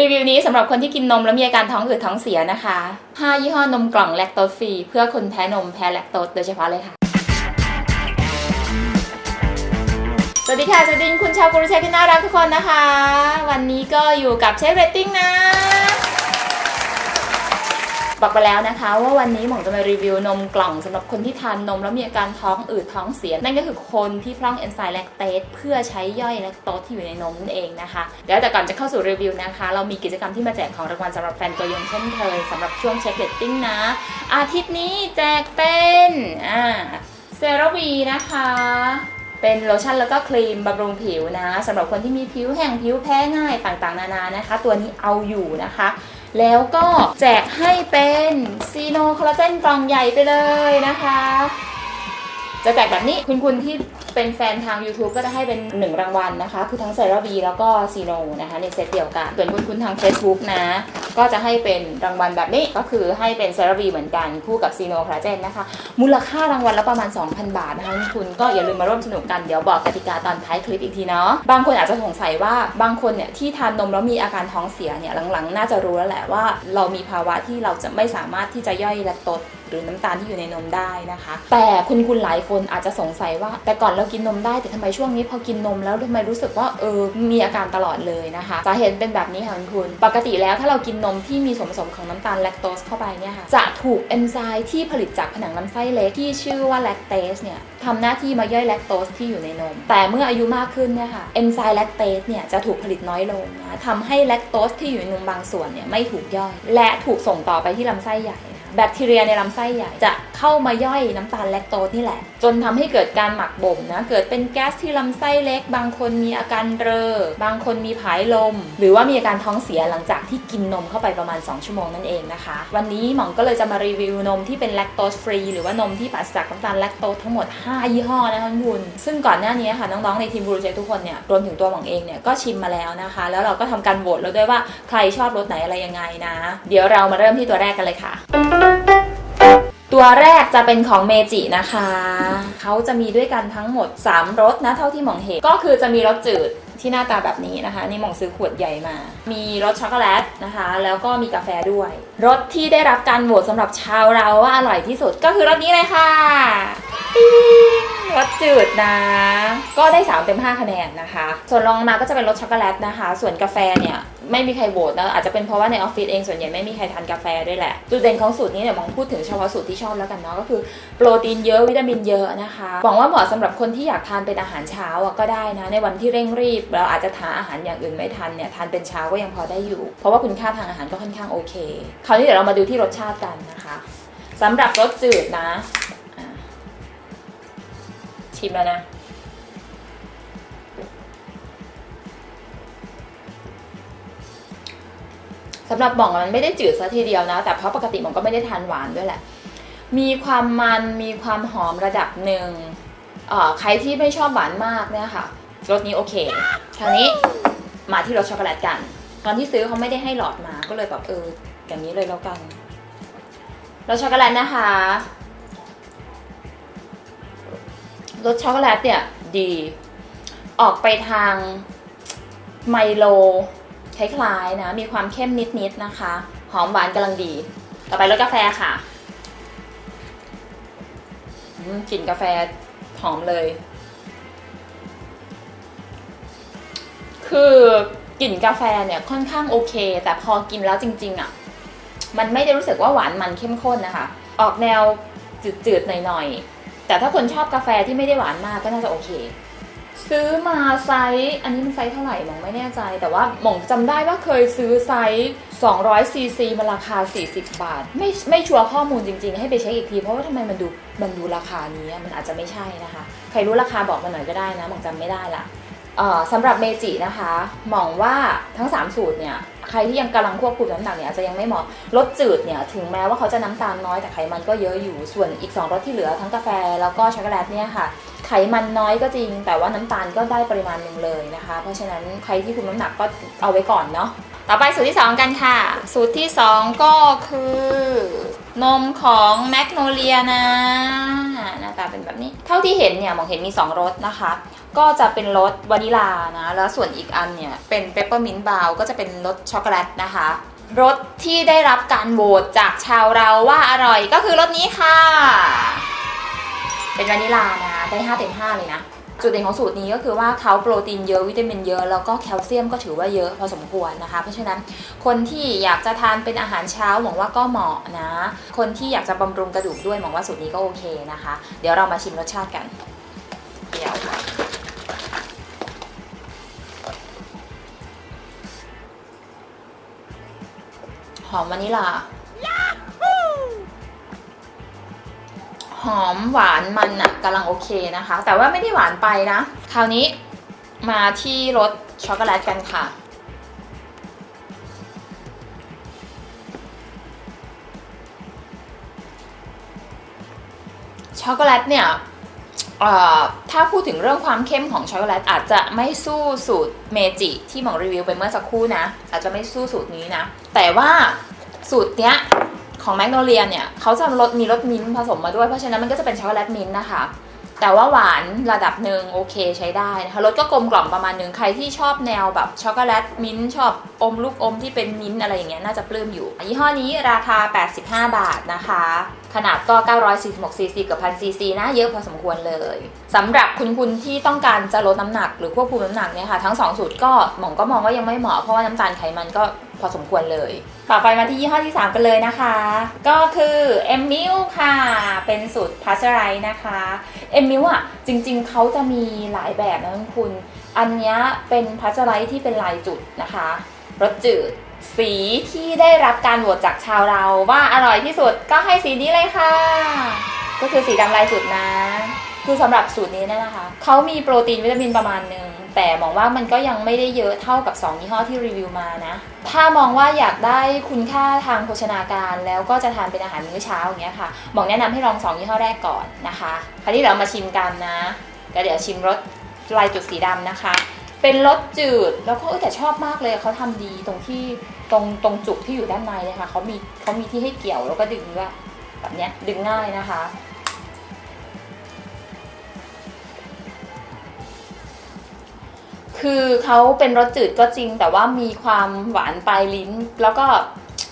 รีวิวนี้สำหรับคนที่กินนมแล้วมีอาการท้องอืดท้องเสียนะคะ 5 ยี่ห้อนมกล่องแลคโตสฟรีเพื่อคนแพ้นมแพ้แลคโตสโดยเฉพาะเลยค่ะ สวัสดีค่ะสวัสดีคุณชาวกุรุเชฟที่น่ารักทุกคนนะคะ วันนี้ก็อยู่กับเชฟเรตติ้งนะ บอกไปแล้วนะคะ ว่าวันนี้หมองจะมารีวิวนมกล่องสำหรับคนที่ทานนม แล้วมีอาการท้องอืดท้องเสีย นั่นก็คือคนที่พร่องเอนไซม์แลคเตสเพื่อใช้ย่อยแลคโตสที่อยู่ในนมนั่นเองนะคะเดี๋ยวแต่ก่อนจะเข้าสู่รีวิวนะคะ เรามีกิจกรรมที่มาแจกของรางวัลสำหรับแฟนตัวยงเช่นเคยสำหรับช่วงเช็คเรตติ้งนะ อาทิตย์นี้แจกเป็นอ่าเซรั่วีนะคะเป็นโลชั่นแล้วก็ครีมบำรุงผิวนะสำหรับคนที่มีผิวแห้งผิวแพ้ง่ายต่างๆ นานานะคะ ตัวนี้เอาอยู่นะคะ แล้วก็แจกให้เป็นซีโนคอลลาเจนกล่องใหญ่ไปเลยนะคะ จะแจกแบบนี้คุณคุณที่เป็นแฟนทาง YouTube ก็จะให้เป็น 1 รางวัลนะคะ คือทั้งเซรับีแล้วก็ซีโนนะคะในเซตเดียวกัน ส่วนคุณคุณทาง Facebook นะ ก็จะให้เป็นรางวัลแบบนี้ก็คือให้เป็นเซราบีเหมือนกันคู่กับซีโนคลาเจนนะคะ มูลค่ารางวัลละประมาณ 2,000 บาทนะคะคุณก็อย่าลืมมาร่วมสนุกกันเดี๋ยวบอกกติกาตอนท้ายคลิปอีกทีเนาะบางคนอาจจะสงสัยว่าบางคนเนี่ยที่ทานนมแล้วมีอาการท้องเสียเนี่ยหลังๆ น่าจะรู้แล้วแหละว่า เรามีภาวะที่เราจะไม่สามารถที่จะย่อยแลคโตสหรือน้ำตาลที่อยู่ในนมได้นะคะ แต่คุณคุณหลายคนอาจจะสงสัยว่า แต่ก่อนเรากินนมได้แต่ทำไมช่วงนี้พอกินนมแล้วทำไมรู้สึกว่าเออมีอาการตลอดเลยนะคะสาเหตุเป็นแบบนี้ค่ะคุณคุณปกติแล้วถ้าเรากินนมที่มีส่วนผสมของน้ำตาลแลคโตสเข้าไปเนี่ยค่ะจะถูกเอนไซม์ที่ผลิตจากผนังลำไส้เล็กที่ชื่อว่าแลคเตสเนี่ยทำหน้าที่มาย่อยแลคโตสที่อยู่ในนม แต่เมื่ออายุมากขึ้นเนี่ยค่ะเอนไซม์แลคเตสเนี่ยจะถูกผลิตน้อยลงนะทำให้แลคโตสที่อยู่ในนมบางส่วนเนี่ยไม่ถูกย่อย และถูกส่งต่อไปที่ลำไส้ใหญ่ แบคทีเรียในลำไส้ใหญ่จะเข้ามาย่อยน้ำตาลแลคโตสนี่แหละ จนทำให้เกิดการหมักบ่มนะเกิดเป็นแก๊สที่ลำไส้เล็ก บางคนมีอาการเรอบางคนมีผายลม หรือว่ามีอาการท้องเสียหลังจากที่กินนมเข้าไปประมาณ 2 ชั่วโมงนั่นเองนะคะ วันนี้หมองก็เลยจะมารีวิวนมที่เป็นแลคโตสฟรีหรือว่านมที่ปราศจากน้ำตาลแลคโตสทั้งหมด 5 ยี่ห้อนะคะคุณซึ่งก่อนหน้านี้ค่ะน้องๆในทีมบรูเจทุกคนเนี่ยรวมถึงตัวหมองเองเนี่ยก็ชิมมาแล้วนะคะ แล้วเราก็ทำการโหวตแล้วด้วยว่าใครชอบรสไหนอะไรยังไงนะ เดี๋ยวเรามาเริ่มที่ตัวแรกกันเลยค่ะตัวแรกจะเป็นของเมจินะคะ เขาจะมีด้วยกันทั้งหมด 3รสนะเท่าที่หมองเห็น ก็คือจะมีรสจืดที่หน้าตาแบบนี้นะคะ นี่หมองซื้อขวดใหญ่มา มีรสช็อกโกแลตนะคะ แล้วก็มีกาแฟด้วย รสที่ได้รับการโหวตสำหรับชาวเราว่าอร่อยที่สุดก็คือรสนี้เลยค่ะ ปิ๊งรสจืดนะ ก็ได้ 3 เต็ม 5 คะแนนนะคะ ส่วนรองมาก็จะเป็นรสช็อกโกแลตนะคะ ส่วนกาแฟเนี่ยไม่มีใครโหวตนะอาจจะเป็นเพราะว่าในออฟฟิศเองส่วนใหญ่ไม่มีใครทานกาแฟด้วยแหละ จุดเด่นของสูตรนี้เนี่ยมองพูดถึงเฉพาะสูตรที่ชอบแล้วกันเนาะก็คือโปรตีนเยอะวิตามินเยอะนะคะหวังว่าเหมาะสำหรับคนที่อยากทานเป็นอาหารเช้าอะก็ได้นะในวันที่เร่งรีบ เราอาจจะทานอาหารอย่างอื่นไม่ทันเนี่ยทานเป็นเช้าก็ยังพอได้อยู่ เพราะว่าคุณค่าทางอาหารก็ค่อนข้างโอเค คราวนี้เดี๋ยวเรามาดูที่รสชาติกันนะคะสำหรับรสจืดนะ ชิมแล้วนะ สำหรับหม่องมันไม่ได้จืดซะทีเดียวนะ แต่เพราะปกติหม่องก็ไม่ได้ทานหวานด้วยแหละ มีความมันมีความหอมระดับหนึ่งเอ่อใครที่ไม่ชอบหวานมากเนี่ยค่ะรสนี้โอเค คราวนี้มาที่รสช็อกโกแลตกัน ตอนที่ซื้อเขาไม่ได้ให้หลอดมาก็เลยแบบเอออย่างนี้เลยแล้วกันรสช็อกโกแลตนะคะ รสช็อกโกแลตเนี่ยดี ออกไปทางไมโลคล้ายๆนะ มีความเข้มนิดๆนะคะ หอมหวานกำลังดี ต่อไปรสกาแฟค่ะกลิ่นกาแฟหอมเลย คือกลิ่นกาแฟเนี่ยค่อนข้างโอเค แต่พอกินแล้วจริง ๆอะ่ะ มันไม่ได้รู้สึกว่าหวานมันเข้มข้นนะคะ ออกแนวจืดๆหน่อยๆ แต่ถ้าคนชอบกาแฟที่ไม่ได้หวานมากก็น่าจะโอเค ซื้อมาไซส์อันนี้มันไซส์เท่าไหร่หมองไม่แน่ใจ แต่ว่าหมองจำได้ว่าเคยซื้อไซส์200ซีซีมาราคา 40 บาท ไม่ไม่ชัวร์ข้อมูลจริงๆ ให้ไปเช็คอีกที เพราะว่าทำไมมันดูมันดูราคานี้มันอาจจะไม่ใช่นะคะ ใครรู้ราคาบอกมาหน่อยก็ได้นะหมองจำไม่ได้ละ สำหรับเมจินะคะมองว่าทั้ง 3 สูตรเนี่ยใครที่ยังกำลังควบคุมน้ำหนักเนี่ยจะยังไม่เหมาะรสจืดเนี่ยถึงแม้ว่าเขาจะน้ำตาลน้อยแต่ไขมันก็เยอะอยู่ส่วนอีก 2รสที่เหลือทั้งกาแฟแล้วก็ช็อกโกแลตเนี่ยค่ะ ไขมันน้อยก็จริง แต่ว่าน้ำตาลก็ได้ปริมาณหนึ่งเลยนะคะ เพราะฉะนั้นใครที่คุมน้ำหนักก็เอาไว้ก่อนเนาะต่อไปสูตรที่ 2 กันค่ะ สูตรที่ 2 ก็คือ นมของแมกโนเลียนะ เป็นแบบนี้ เท่าที่เห็นเนี่ยมองเห็นมี 2รสนะคะ ก็จะเป็นรสวานิลานะ แล้วส่วนอีกอันเนี่ยเป็นเปปเปอร์มินต์บราวก็จะเป็นรสช็อกโกแลตนะคะรสที่ได้รับการโหวตจากชาวเราว่าอร่อยก็คือรสนี้ค่ะ เป็นวานิลานะ ได้5เต็ม5เลยนะ จุดเด่นของสูตรนี้ก็คือว่าเขาโปรตีนเยอะวิตามินเยอะแล้วก็แคลเซียมก็ถือว่าเยอะพอสมควรนะคะ เพราะฉะนั้นคนที่อยากจะทานเป็นอาหารเช้าหวังว่าก็เหมาะนะ คนที่อยากจะบำรุงกระดูกด้วยหวังว่าสูตรนี้ก็โอเคนะคะ เดี๋ยวเรามาชิมรสชาติกันเดี๋ยวหอมวานิลา หอมหวานมันอะกำลังโอเคนะคะ แต่ว่าไม่ได้หวานไปนะ คราวนี้มาที่รสช็อกโกแลตกันค่ะ ช็อกโกแลตเนี่ยเอ่อถ้าพูดถึงเรื่องความเข้มของช็อกโกแลตอาจจะไม่สู้สูตรเมจิที่หมองรีวิวไปเมื่อสักครู่นะ อาจจะไม่สู้สูตรนี้นะ แต่ว่าสูตรเนี้ย ของแมกโนเลียเนี่ยเขาจะรสมีรสมิ้นท์ผสมมาด้วย เพราะฉะนั้นมันก็จะเป็นช็อกโกแลตมิ้นท์นะคะ แต่ว่าหวานระดับหนึ่งโอเคใช้ได้นะคะรสก็กลมกล่อมประมาณหนึ่งใครที่ชอบแนวแบบช็อกโกแลตมิ้นท์ชอบอมลูกอมที่เป็นมิ้นท์อะไรอย่างเงี้ยน่าจะปลื้มอยู่ยี่ห้อนี้ราคา 85 บาทนะคะ ขนาดก็ 946ซีซีกับ 1,000ซีซีนะเยอะพอสมควรเลยสำหรับคุณคุณที่ต้องการจะลดน้ำหนักหรือควบคุมน้ำหนักเนี่ยค่ะทั้งสองสูตรก็หมองก็มองว่ายังไม่เหมาะเพราะว่าน้ำตาลไขมันก็พอสมควรเลย ต่อไปมาที่ยี่ห้อที่ 3 กันเลยนะคะ ก็คือเอมมิลค่ะ เป็นสูตรพาสเจอไรนะคะเอมมิลอะจริงๆเขาจะมีหลายแบบนะคุณ อันนี้เป็นพาสเจอไรที่เป็นลายจุดนะคะ รสจืด สีที่ได้รับการโหวตจากชาวเราว่าอร่อยที่สุดก็ให้สีนี้เลยค่ะ ก็คือสีดำลายจุดนะ คือสำหรับสูตรนี้เนยนะคะ เขามีโปรตีนวิตามินประมาณหนึ่งแต่มองว่ามันก็ยังไม่ได้เยอะเท่ากับ 2 ยี่ห้อที่รีวิวมานะ ถ้ามองว่าอยากได้คุณค่าทางโภชนาการแล้วก็จะทานเป็นอาหารมื้อเช้าอย่างเงี้ยค่ะหมองแนะนำให้ลอง 2 ยี่ห้อแรกก่อนนะคะ คราวนี้เรามาชิมกันนะก็เดี๋ยวชิมรสลายจุดสีดำนะคะ เป็นรสจืดแล้วก็เออแต่ชอบมากเลยเขาทำดีตรงที่ตรงตรงจุกที่อยู่ด้านในเลยค่ะเขามีเขามีที่ให้เกี่ยวแล้วก็ดึงด้วยแบบเนี้ยดึงง่ายนะคะ คือเขาเป็นรสจืดก็จริง แต่ว่ามีความหวานปลายลิ้น แล้วก็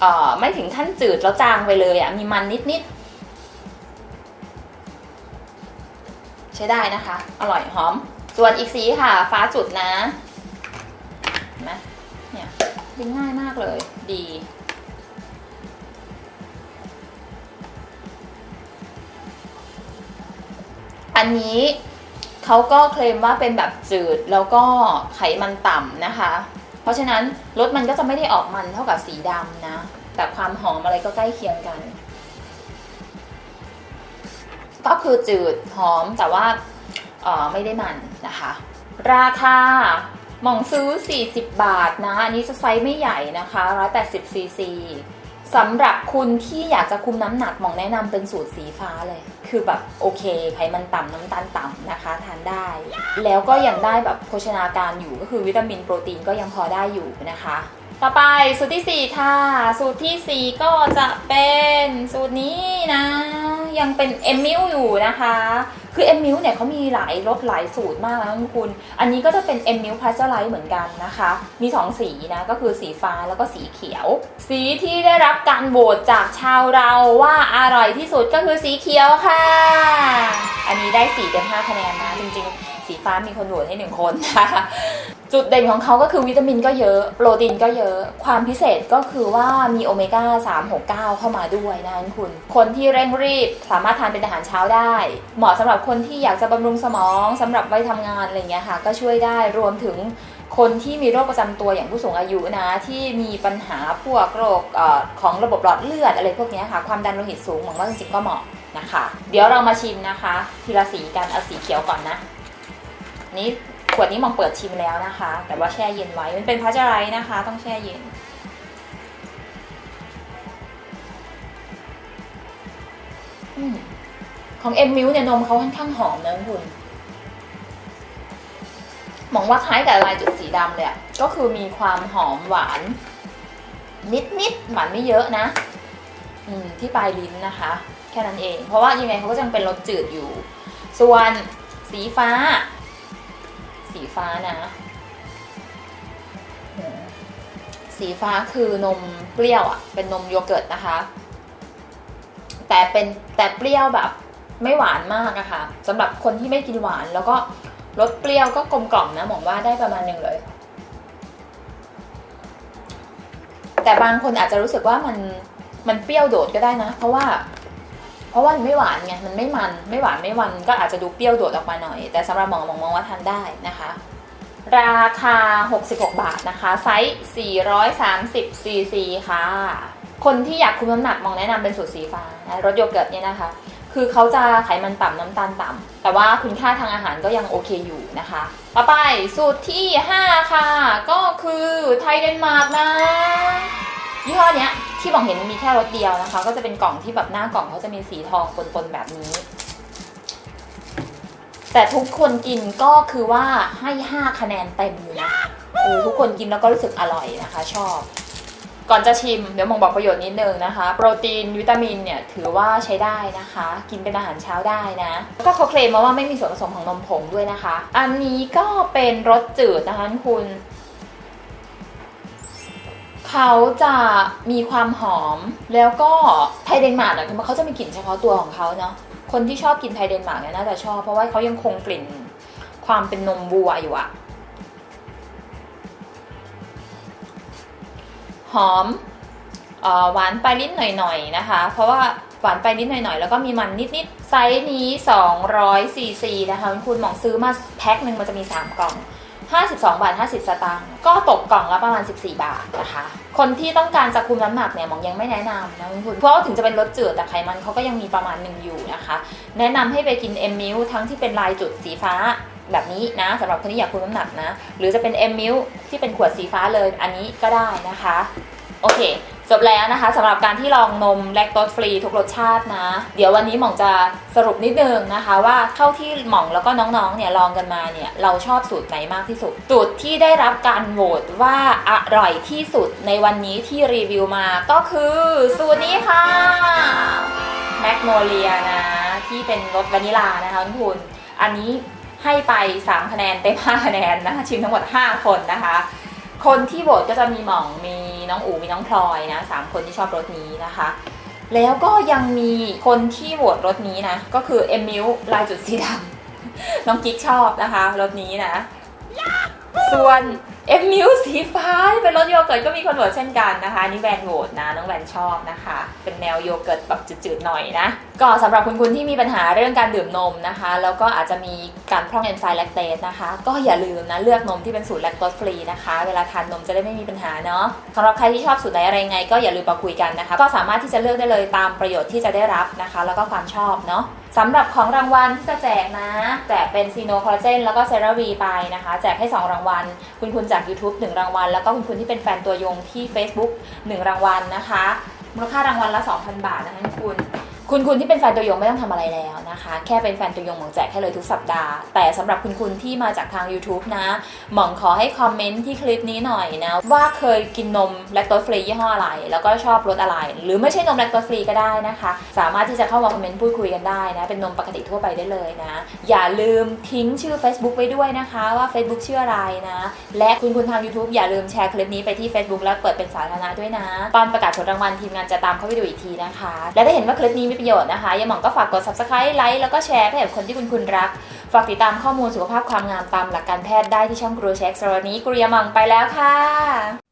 เอ่อไม่ถึงขั้นจืดแล้วจางไปเลยอะมีมันนิดๆใช้ได้นะคะ อร่อยหอม ส่วนอีกสีค่ะ ฟ้าจุดนะเห็นไหมเนี่ยดึงง่ายมากเลย ดี อันนี้เขาก็เคลมว่าเป็นแบบจืดแล้วก็ไขมันต่ำนะคะ เพราะฉะนั้นรสมันก็จะไม่ได้ออกมันเท่ากับสีดำนะ แต่ความหอมอะไรก็ใกล้เคียงกัน ก็คือจืดหอมแต่ว่าเอ่อ ไม่ได้มันนะคะ ราคาหม่องซื้อ 40 บาทนะ อันนี้จะไซส์ไม่ใหญ่นะคะ 180ซีซีสำหรับคุณที่อยากจะคุมน้ำหนักหมองแนะนำเป็นสูตรสีฟ้าเลย คือแบบโอเค ไขมันต่ำน้ำตาลต่ำนะคะ ทานได้ แล้วก็ยังได้แบบโภชนาการอยู่ก็คือวิตามินโปรตีนก็ยังพอได้อยู่นะคะ ต่อไปสูตรที่ 4 ค่ะ สูตรทีสี่4 ก็จะเป็นสูตรนี้นะ ยังเป็นเอมมิลอยู่นะคะ คือเอมมิลเนี่ยเขามีหลายรสหลายสูตรมากนะคุณ อันนี้ก็จะเป็นเอมมิลพาสเจอร์ไลท์เหมือนกันนะคะ มี 2 สีนะ ก็คือสีฟ้าแล้วก็สีเขียว สีที่ได้รับการโหวตจากชาวเราว่าอร่อยที่สุดก็คือสีเขียวค่ะ อันนี้ได้4เต็ม5คะแนนนะจริงๆ สีฟ้ามีคนโหวตให้หนึ่งคนนะคะ จุดเด่นของเขาก็คือวิตามินก็เยอะ โปรตีนก็เยอะ ความพิเศษก็คือว่ามีโอเมก้า 369 เข้ามาด้วยนะคุณ คนที่เร่งรีบสามารถทานเป็นอาหารเช้าได้ เหมาะสำหรับคนที่อยากจะบำรุงสมองสำหรับไวัยทำงานอะไรเงี้ยค่ะ ก็ช่วยได้รวมถึงคนที่มีโรคประจำตัวอย่างผู้สูงอายุนะ ที่มีปัญหาพวกโรคออของระบบหลอดเลือดอะไรพวกนี้ค่ะ ความดันโลหิตสูงหวังว่าจริงๆก็เหมาะนะคะ เดี๋ยวเรามาชิมนะคะ ทีละสีกันเอาสีเขียวก่อนนะ นี่ ขวดนี้มองเปิดชิมแล้วนะคะ แต่ว่าแช่เย็นไว้มันเป็นพาสเจอร์ไรส์นะคะ ต้องแช่เย็นอของเอ็มมิวเนี่ยนมเขาค่อนข้างหอมนะคุณมองว่าคล้ายกับลายจุดสีดำเลยก็คือมีความหอมหวาน นิดๆหวานไม่เยอะนะ อืม ที่ปลายลิ้นนะคะ แค่นั้นเอง เพราะว่ายังไงเขาก็ยังเป็นรสจืดอยู่ ส่วนสีฟ้า สีฟ้านะอืมสีฟ้าคือนมเปรี้ยวอะ เป็นนมโยเกิร์ตนะคะ แต่เป็นแต่เปรี้ยวแบบไม่หวานมากอะค่ะสำหรับคนที่ไม่กินหวานแล้วก็รสเปรี้ยวก็กลมกล่อมนะหมองว่าได้ประมาณหนึ่งเลย แต่บางคนอาจจะรู้สึกว่ามันมันเปรี้ยวโดดก็ได้นะ เพราะว่า เพราะว่ามันไม่หวานไงมันไม่มันไม่หวานไม่มันก็อาจจะดูเปรี้ยวโดดออกมาหน่อย แต่สำหรับหมองหมองมองว่าทานได้นะคะ ราคา 66 บาทนะคะ ไซส์ 430ซีซีค่ะ คนที่อยากคุมน้ำหนักมองแนะนำเป็นสูตรสีฟ้านะรสโยเกิร์ตเนี่ยนะคะ คือเขาจะไขมันต่ำน้ำตาลต่ำแต่ว่าคุณค่าทางอาหารก็ยังโอเคอยู่นะคะ ต่อไปสูตรที่ 5 ค่ะ ก็คือไทยเดนมาร์กนะ ยี่ห้อเนี้ยที่มองเห็นมีแค่รสเดียวนะคะ ก็จะเป็นกล่องที่แบบหน้ากล่องเขาจะมีสีทองปนๆแบบนี้ แต่ทุกคนกินก็คือว่าให้ 5 คะแนนเต็มอยู่นะเออทุกคนกินแล้วก็รู้สึกอร่อยนะคะ ชอบ ก่อนจะชิมเดี๋ยวมองบอกประโยชน์นิดนึงนะคะ โปรตีนวิตามินเนี่ยถือว่าใช้ได้นะคะ กินเป็นอาหารเช้าได้นะ ก็เขาเคลมมาว่าไม่มีส่วนผสมของนมผงด้วยนะคะ อันนี้ก็เป็นรสจืดนะคะคุณ เขาจะมีความหอมแล้วก็ไทยเดนมาร์กอะคือเขาจะมีกลิ่นเฉพาะตัวของเขาเนาะคนที่ชอบกินไทยเดนมาร์กเนี่ยน่าจะชอบเพราะว่าเขายังคงกลิ่นความเป็นนมวัวอยู่อะหอมออหวานปลายลิ้นหน่อยๆนะคะ เพราะว่าหวานไปลายลิ้นหน่อยๆ แล้วก็มีมันนิดๆ ไซส์นี้200ซีซีนะคะ คุณหมองซื้อมาแพ็คหนึ่งมันจะมี 3 กล่อง 52 บาท 50 สตางค์ก็ตกกล่องละประมาณ 14 บาทนะคะ คนที่ต้องการจะคุมน้ำหนักเนี่ยหมองยังไม่แนะนำนะคุณเพราะว่าถึงจะเป็นรสจืดแต่ไขมันเขาก็ยังมีประมาณหนึ่งอยู่นะคะ แนะนำให้ไปกิน M m i l ทั้งที่เป็นลายจุดสีฟ้าแบบนี้นะสำหรับคนที่อยากคุมน้ำหนักนะ หรือจะเป็น M m i l ที่เป็นขวดสีฟ้าเลยอันนี้ก็ได้นะคะ โอเค จบแล้วนะคะสำหรับการที่ลองนมแลคโตสฟรีทุกรสชาตินะ เดี๋ยววันนี้หม่องจะสรุปนิดนึงนะคะว่าเท่าที่หม่องแล้วก็น้องๆเนี่ยลองกันมาเนี่ยเราชอบสูตรไหนมากที่สุด สูตรที่ได้รับการโหวตว่าอร่อยที่สุดในวันนี้ที่รีวิวมาก็คือสูตรนี้ค่ะแมกโนเลียนะที่เป็นรสวานิลานะคะคุณ อันนี้ให้ไป 3 คะแนนเต็ม5คะแนนนะคะชิมทั้งหมด 5 คนนะคะ คนที่โหวตก็จะมีหม่องมี น้องอูมีน้องพลอยนะสามคนที่ชอบรถนี้นะคะ แล้วก็ยังมีคนที่โหวตรถนี้นะ ก็คือเอมิลลายจุดสีดำน้องกิ๊กชอบนะคะรถนี้นะ ส่วนเอมิลสีฟ้าเป็นรสโยเกิร์ตก็มีคนโหวตเช่นกันนะคะนี่แวนโหวตนะน้องแวนชอบนะคะ เป็นแนวโยเกิร์ตแบบจืดๆหน่อยนะ ก็สำหรับคุณคุณที่มีปัญหาเรื่องการดื่มนมนะคะ แล้วก็อาจจะมีการพร่องเอนไซม์แลคเตสนะคะ ก็อย่าลืมนะเลือกนมที่เป็นสูตรแลคโตสฟรีนะคะ เวลาทานนมจะได้ไม่มีปัญหาเนาะสำหรับใครที่ชอบสูตรไหนอะไรไง ก็อย่าลืมมาคุยกันนะคะ ก็สามารถที่จะเลือกได้เลยตามประโยชน์ที่จะได้รับนะคะ แล้วก็ความชอบเนาะ สำหรับของรางวัลที่จะแจกนะ แจกเป็นซีโนคอลลาเจนแล้วก็เซราวีไปนะคะ แจกให้ 2 รางวัล คุณคุณจาก YouTube 1 รางวัล แล้วก็คุณคุณที่เป็นแฟนตัวยงที่ Facebook 1 รางวัลนะคะ มูลค่ารางวัลละ 2,000 บาทนะคะคุณ คุณคุณที่เป็นแฟนตัวยงไม่ต้องทำอะไรแล้วนะคะ แค่เป็นแฟนตัวยงหมองแจกให้เลยทุกสัปดาห์ แต่สำหรับคุณคุณที่มาจากทาง YouTube นะ หมองขอให้คอมเมนต์ที่คลิปนี้หน่อยนะ ว่าเคยกินนมแลคโตสฟรียี่ห้ออะไร แล้วก็ชอบรสอะไร หรือไม่ใช่นมแลคโตสฟรีก็ได้นะคะ สามารถที่จะเข้ามาคอมเมนต์พูดคุยกันได้นะ เป็นนมปกติทั่วไปได้เลยนะ อย่าลืมทิ้งชื่อ Facebook ไว้ด้วยนะคะ ว่า Facebook ชื่ออะไรนะ และคุณคุณทาง YouTube อย่าลืมแชร์คลิปนี้ไปที่ Facebook แล้วเปิดเป็นสาธารณะด้วยนะ ตอนประกาศผลรางวัลทีมงานจะตามเข้าไปดูอีกทีนะคะ และถ้าเห็นว่าคลิปนี้มีประโยชน์นะคะย่าหมองก็ฝากกด subscribe ไลค์แล้วก็แชร์ให้กับคนที่คุณคุณรัก ฝากติดตามข้อมูลสุขภาพความงามตามหลักการแพทย์ได้ที่ช่องกรูเช็คสำหรับวันนี้กรูยามังไปแล้วค่ะ